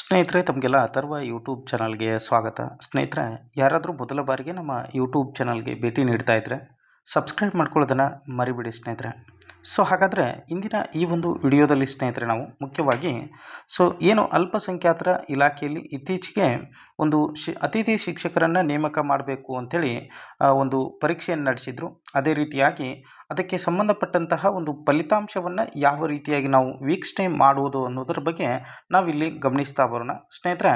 ಸ್ನೇಹಿತರೆ, ತಮಗೆಲ್ಲ ಅಥರ್ವ ಯೂಟ್ಯೂಬ್ ಚಾನಲ್ಗೆ ಸ್ವಾಗತ. ಸ್ನೇಹಿತರೆ, ಯಾರಾದರೂ ಮೊದಲ ಬಾರಿಗೆ ನಮ್ಮ ಯೂಟ್ಯೂಬ್ ಚಾನಲ್ಗೆ ಭೇಟಿ ನೀಡ್ತಾ ಇದ್ದರೆ ಸಬ್ಸ್ಕ್ರೈಬ್ ಮಾಡ್ಕೊಳ್ಳೋದನ್ನು ಮರಿಬಿಡಿ ಸ್ನೇಹಿತರೆ. ಸೊ ಹಾಗಾದರೆ ಇಂದಿನ ಈ ಒಂದು ವಿಡಿಯೋದಲ್ಲಿ ಸ್ನೇಹಿತರೆ ನಾವು ಮುಖ್ಯವಾಗಿ, ಸೊ ಏನು ಅಲ್ಪಸಂಖ್ಯಾತರ ಇಲಾಖೆಯಲ್ಲಿ ಇತ್ತೀಚೆಗೆ ಒಂದು ಶಿ, ಅತಿಥಿ ಶಿಕ್ಷಕರನ್ನು ನೇಮಕ ಮಾಡಬೇಕು ಅಂಥೇಳಿ ಒಂದು ಪರೀಕ್ಷೆಯನ್ನು ನಡೆಸಿದರು. ಅದೇ ರೀತಿಯಾಗಿ ಅದಕ್ಕೆ ಸಂಬಂಧಪಟ್ಟಂತಹ ಒಂದು ಫಲಿತಾಂಶವನ್ನು ಯಾವ ರೀತಿಯಾಗಿ ನಾವು ವೀಕ್ಷಣೆ ಮಾಡುವುದು ಅನ್ನೋದ್ರ ಬಗ್ಗೆ ನಾವಿಲ್ಲಿ ಗಮನಿಸ್ತಾ ಬರೋಣ. ಸ್ನೇಹಿತರೆ,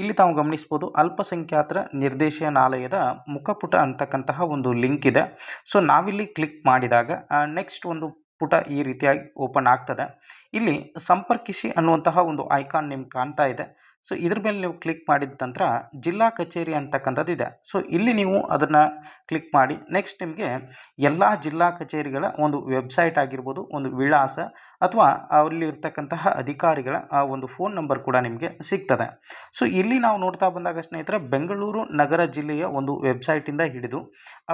ಇಲ್ಲಿ ತಾವು ಗಮನಿಸ್ಬೋದು ಅಲ್ಪಸಂಖ್ಯಾತರ ನಿರ್ದೇಶನಾಲಯದ ಮುಖಪುಟ ಅಂತಕ್ಕಂತಹ ಒಂದು ಲಿಂಕ್ ಇದೆ. ಸೊ ನಾವಿಲ್ಲಿ ಕ್ಲಿಕ್ ಮಾಡಿದಾಗ ನೆಕ್ಸ್ಟ್ ಒಂದು ಪುಟ ಈ ರೀತಿಯಾಗಿ ಓಪನ್ ಆಗ್ತದೆ. ಇಲ್ಲಿ ಸಂಪರ್ಕಿಸಿ ಅನ್ನುವಂತಹ ಒಂದು ಐಕಾನ್ ನಿಮ್ಗೆ ಕಾಣ್ತಾ ಇದೆ. ಸೊ ಇದ್ರ ಮೇಲೆ ನೀವು ಕ್ಲಿಕ್ ಮಾಡಿದ ನಂತರ ಜಿಲ್ಲಾ ಕಚೇರಿ ಅಂತಕ್ಕಂಥದ್ದು ಇದೆ. ಸೊ ಇಲ್ಲಿ ನೀವು ಅದನ್ನು ಕ್ಲಿಕ್ ಮಾಡಿ. ನೆಕ್ಸ್ಟ್ ನಿಮಗೆ ಎಲ್ಲ ಜಿಲ್ಲಾ ಕಚೇರಿಗಳ ಒಂದು ವೆಬ್ಸೈಟ್ ಆಗಿರ್ಬೋದು, ಒಂದು ವಿಳಾಸ ಅಥವಾ ಅಲ್ಲಿ ಇರ್ತಕ್ಕಂತಹ ಅಧಿಕಾರಿಗಳ ಆ ಒಂದು ಫೋನ್ ನಂಬರ್ ಕೂಡ ನಿಮಗೆ ಸಿಗ್ತದೆ. ಸೊ ಇಲ್ಲಿ ನಾವು ನೋಡ್ತಾ ಬಂದಾಗ ಸ್ನೇಹಿತರೆ, ಬೆಂಗಳೂರು ನಗರ ಜಿಲ್ಲೆಯ ಒಂದು ವೆಬ್ಸೈಟಿಂದ ಹಿಡಿದು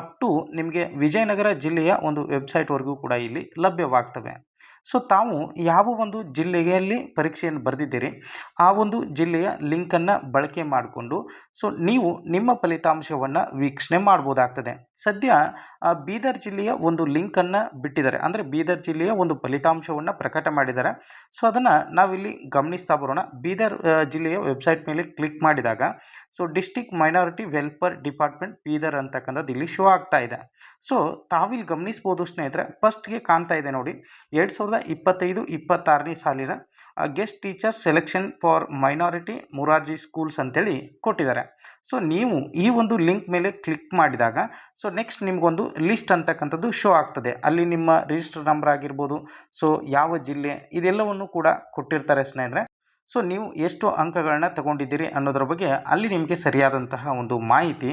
ಅಪ್ ಟು ನಿಮಗೆ ವಿಜಯನಗರ ಜಿಲ್ಲೆಯ ಒಂದು ವೆಬ್ಸೈಟ್ವರೆಗೂ ಕೂಡ ಇಲ್ಲಿ ಲಭ್ಯವಾಗ್ತವೆ. ಸೊ ತಾವು ಯಾವ ಒಂದು ಜಿಲ್ಲೆಯಲ್ಲಿ ಪರೀಕ್ಷೆಯನ್ನು ಬರೆದಿದ್ದೀರಿ, ಆ ಒಂದು ಜಿಲ್ಲೆಯ ಲಿಂಕನ್ನು ಬಳಕೆ ಮಾಡಿಕೊಂಡು ಸೊ ನೀವು ನಿಮ್ಮ ಫಲಿತಾಂಶವನ್ನು ವೀಕ್ಷಣೆ ಮಾಡ್ಬೋದಾಗ್ತದೆ. ಸದ್ಯ ಬೀದರ್ ಜಿಲ್ಲೆಯ ಒಂದು ಲಿಂಕನ್ನು ಬಿಟ್ಟಿದ್ದಾರೆ. ಅಂದರೆ ಬೀದರ್ ಜಿಲ್ಲೆಯ ಒಂದು ಫಲಿತಾಂಶವನ್ನು ಪ್ರಕಟ ಮಾಡಿದ್ದಾರೆ. ಸೊ ಅದನ್ನು ನಾವಿಲ್ಲಿ ಗಮನಿಸ್ತಾ ಬರೋಣ. ಬೀದರ್ ಜಿಲ್ಲೆಯ ವೆಬ್ಸೈಟ್ ಮೇಲೆ ಕ್ಲಿಕ್ ಮಾಡಿದಾಗ so district minority welfare department Bidar ಅಂತಕ್ಕಂಥದ್ದು ಇಲ್ಲಿ ಶೋ ಆಗ್ತಾ ಇದೆ. ಸೊ ತಾವಿಲ್ಲಿ ಗಮನಿಸ್ಬೋದು ಸ್ನೇಹಿತರೆ ಫಸ್ಟ್ಗೆ ಕಾಣ್ತಾ ಇದೆ ನೋಡಿ, ಎರಡು ಇಪ್ಪತ್ತೈದು, ಇಪ್ಪತ್ತಾರನೇ ಸಾಲಿನ guest teacher selection for minority Morarji schools ಅಂತೇಳಿ ಕೊಟ್ಟಿದ್ದಾರೆ. ಸೊ ನೀವು ಈ ಒಂದು ಲಿಂಕ್ ಮೇಲೆ ಕ್ಲಿಕ್ ಮಾಡಿದಾಗ ಸೊ ನೆಕ್ಸ್ಟ್ ನಿಮಗೊಂದು ಲಿಸ್ಟ್ ಅಂತಕ್ಕಂಥದ್ದು ಶೋ ಆಗ್ತದೆ. ಅಲ್ಲಿ ನಿಮ್ಮ ರಿಜಿಸ್ಟರ್ ನಂಬರ್ ಆಗಿರ್ಬೋದು ಸೊ ಯಾವ ಜಿಲ್ಲೆ, ಇದೆಲ್ಲವನ್ನು ಕೂಡ ಕೊಟ್ಟಿರ್ತಾರೆ ಸ್ನೇಹಿತರೆ. ಸೊ ನೀವು ಎಷ್ಟು ಅಂಕಗಳನ್ನ ತಗೊಂಡಿದ್ದೀರಿ ಅನ್ನೋದ್ರ ಬಗ್ಗೆ ಅಲ್ಲಿ ನಿಮಗೆ ಸರಿಯಾದಂತಹ ಒಂದು ಮಾಹಿತಿ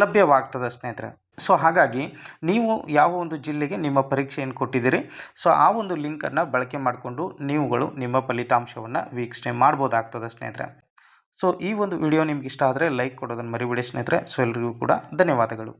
ಲಭ್ಯವಾಗ್ತದೆ ಸ್ನೇಹಿತರೆ. ಸೊ ಹಾಗಾಗಿ ನೀವು ಯಾವ ಒಂದು ಜಿಲ್ಲೆಗೆ ನಿಮ್ಮ ಪರೀಕ್ಷೆಯನ್ನು ಕೊಟ್ಟಿದ್ದೀರಿ? ಸೊ ಆ ಒಂದು ಲಿಂಕನ್ನು ಬಳಕೆ ಮಾಡಿಕೊಂಡು ನೀವುಗಳು ನಿಮ್ಮ ಫಲಿತಾಂಶವನ್ನು ವೀಕ್ಷಣೆ ಮಾಡ್ಬೋದಾಗ್ತದೆ ಸ್ನೇಹಿತರೆ. ಸೊ ಈ ಒಂದು ವಿಡಿಯೋ ನಿಮ್ಗೆ ಇಷ್ಟ ಆದರೆ ಲೈಕ್ ಕೊಡೋದನ್ನು ಮರಿಬೇಡಿ ಸ್ನೇಹಿತರೆ. ಸೊ ಎಲ್ರಿಗೂ ಕೂಡ ಧನ್ಯವಾದಗಳು.